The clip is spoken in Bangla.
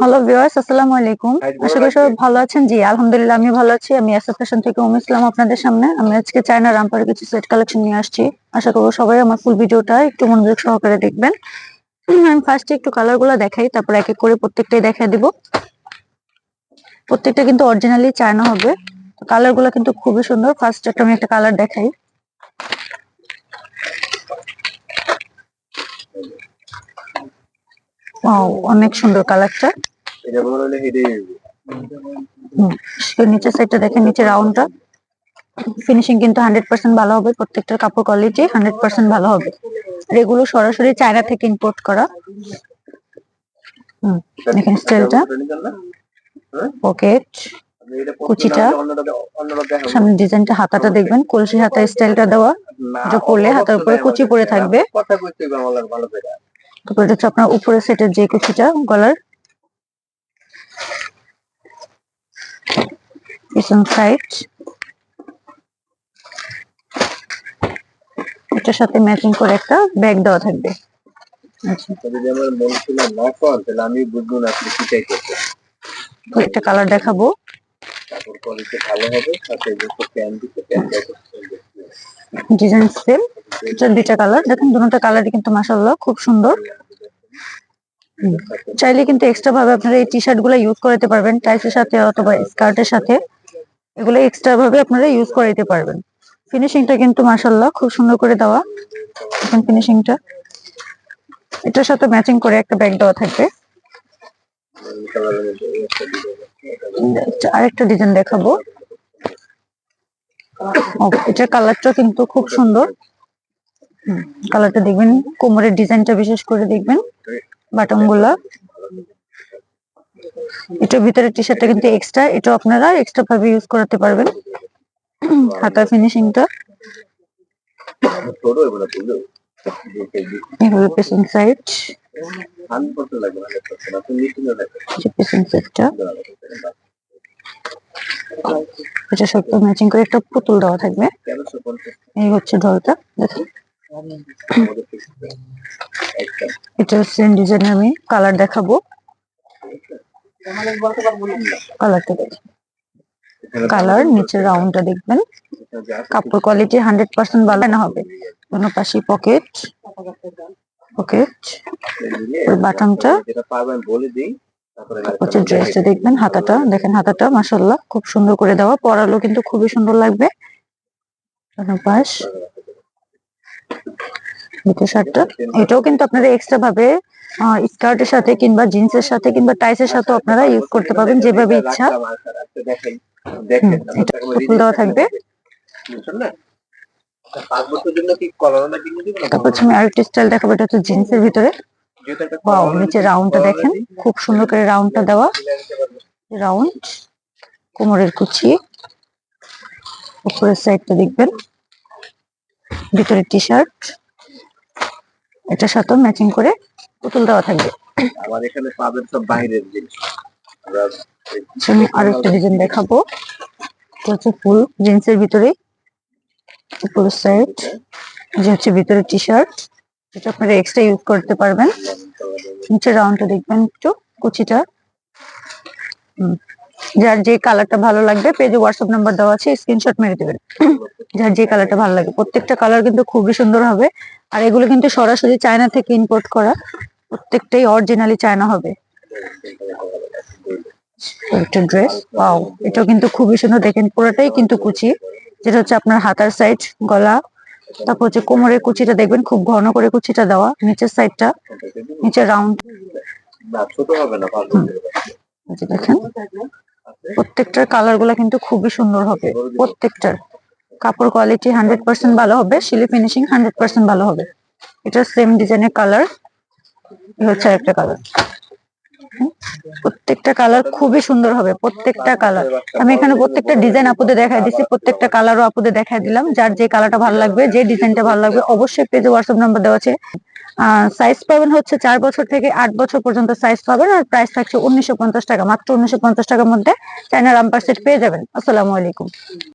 হ্যালো ভিউয়ার্স আসসালামু আলাইকুম। আশা করি সবাই ভালো আছেন। জি আলহামদুলিল্লাহ আমি ভালো আছি। আমি এসএফ ফ্যাশন থেকে উম ইসলাম আপনাদের সামনে। আমি আজকে চায়না রামপারে কিছু সেট কালেকশন নিয়ে আসছি। আশা করব সবাই আমার ফুল ভিডিওটা একটু মনোযোগ সহকারে দেখবেন। আমি ফার্স্টে একটু কালারগুলো দেখাই তারপর এক এক করে প্রত্যেকটাই দেখাই দিব। প্রত্যেকটা কিন্তু অরিজিনালি চায়না হবে। কালারগুলো কিন্তু খুবই সুন্দর। ফার্স্ট একটা আমি একটা কালার দেখাই। অনেক সুন্দর কালারটা নিচের সাইডটা দেখেন নিচে রাউন্ডটা ফিনিশিং কিন্তু হান্ড্রেড পার্সেন্ট ভালো হবে প্রত্যেকটার কাপড় কোয়ালিটি হান্ড্রেড পার্সেন্ট ভালো হবে। আর এগুলো সরাসরি চায়না থেকে ইম্পোর্ট করা। হুম, দেখেন স্টাইলটা পকেট কুচিটা, সামনে ডিজাইনটা হাতাটা দেখবেন কলসি হাতা স্টাইলটা দেওয়া। এটা পরলে হাতার উপরে কুচি পরে থাকবে। তারপর হচ্ছে আপনার উপরে সেটের যে কুচিটা গলার পিছন সাইড এটার সাথে ম্যাচিং করে একটা ব্যাগ দেওয়া থাকবে। আচ্ছা। যদি আমার মন ছিল না কর তাহলে আমি বুঝব না আপনি কি চাইতেছে একটা কালার দেখাবো। কোয়ালিটি ভালো হবে সাথে যে প্যান্ট দিতে প্যান্ট ডিজাইন সেম এটা দুইটা কালার দেখেন দুটোটা কালারই কিন্তু মাশাআল্লাহ খুব সুন্দর। চাইলে কিন্তু এক্সট্রা ভাবে আপনারা এই টি শার্টগুলো ইউজ করতে পারবেন টাইসের সাথে অথবা স্কার্টের সাথে। এগুলো এক্সট্রা ভাবে আপনারা ইউজ করে দিতে পারবেন। ফিনিশিংটা কিন্তু মাশাআল্লাহ খুব সুন্দর করে দেওয়া। দেখেন ফিনিশিংটা এটার সাথে ম্যাচিং করে একটা ব্যাগ দেওয়া থাকবে। আচ্ছা, আরেকটা ডিজাইন দেখাবো। এটার কালারটা কিন্তু খুব সুন্দর। কালারটা দেখবেন, কোমরের ডিজাইনটা বিশেষ করে দেখবেন বাটনগুলা এটার ভিতরে টি শার্টটা কিন্তু এক্সট্রা এটা আপনারা এক্সট্রা ভাবে ইউজ করতে পারবেন। হাতা ফিনিশিংটা এটার সাথে ম্যাচিং করে একটা পুতুল দেওয়া থাকবে। এই হচ্ছে ঢলটা দেখেন। এটা সেম ডিজাইনের আমি কালার দেখাবো। কালার নিচের রাউন্ডটা দেখবেন। কাপড় কোয়ালিটি হান্ড্রেড পার্সেন্ট ভালো না হবে। কোনো পাশে পকেট পকেট বাটনটা হচ্ছে ড্রেসটা দেখবেন, হাতাটা। দেখেন হাতাটা মাসাল্লাহ খুব সুন্দর করে দেওয়া। পরালো কিন্তু খুবই সুন্দর লাগবে। পাশ। দ্বিতীয় শার্টটা এটাও কিন্তু আপনারা এক্সট্রা ভাবে স্কার্টের সাথে কিংবা জিন্সের সাথে কিংবা টাইসের সাথে আপনারা ইউজ করতে পারবেন যেভাবে ইচ্ছা। এটা ফুল দেওয়া থাকবে। তারপর স্টাইল দেখাবো, এটা হচ্ছে জিন্সের ভিতরে। ওয়াও নিচে রাউন্ডটা দেখেন, খুব সুন্দর করে রাউন্ডটা দেওয়া। রাউন্ড কোমরের কুচি। উপরের সাইডটা দেখবেন। ভিতরে টি শার্ট এটার সাথে ম্যাচিং করে পুতুল দেওয়া থাকবে। আমার এখানে পাবেন সব বাইরের জিনিস। আমি আরেকটা ডিজাইন দেখাবো। এটা হচ্ছে ফুল জিন্সের ভিতরে উপরের সাইড যে হচ্ছে ভিতরে টি শার্ট যেটা আপনারা এক্সট্রা ইউজ করতে পারবেন। নিচে রাউন্ডটা দেখবেন একটু কুচিটা। যার যে কালারটা ভালো লাগবে পেজে হোয়াটসঅ্যাপ নাম্বার দেওয়া আছে স্ক্রিনশট মেরে দেবেন। যার যে কালারটা ভালো লাগে প্রত্যেকটা কালার কিন্তু খুবই সুন্দর হবে। আর এগুলো কিন্তু সরাসরি চায়না থেকে ইম্পোর্ট করা। প্রত্যেকটাই অরিজিনালি চায়না হবে। একটা ড্রেস ওয়াও এটাও কিন্তু খুবই সুন্দর। দেখেন, পুরোটাই কিন্তু কুচি। যেটা হচ্ছে আপনার হাতার সাইড গলা। তারপর হচ্ছে কোমরের কুচিটা দেখবেন, খুব ঘন করে কুচিটা দেওয়া। নিচের সাইডটা নিচের রাউন্ড দেখেন, প্রত্যেকটার কালারগুলা কিন্তু খুবই সুন্দর হবে। প্রত্যেকটার। কাপড় কোয়ালিটি হান্ড্রেড পার্সেন্ট ভালো হবে শিলি ফিনিশিং হান্ড্রেড পার্সেন্ট ভালো হবে। এটা সেম ডিজাইনের কালার হচ্ছে একটা কালার প্রত্যেকটা কালার খুবই সুন্দর হবে, প্রত্যেকটা কালার আমি এখানে প্রত্যেকটা ডিজাইন আপুদের দেখাই দিচ্ছি প্রত্যেকটা কালারও আপুদের দেখাই দিলাম। যার যে কালারটা ভালো লাগবে, যে ডিজাইনটা ভালো লাগবে, অবশ্যই পেজে হোয়াটসঅ্যাপ নাম্বার দেওয়া আছে। সাইজ পাবেন হচ্ছে চার বছর থেকে আট বছর পর্যন্ত সাইজ পাবেন, আর প্রাইস থাকছে উনিশশো পঞ্চাশ টাকা, মাত্র উনিশশো পঞ্চাশ টাকার মধ্যে চায়না রামপার সেট পেয়ে যাবেন। আসসালামু আলাইকুম।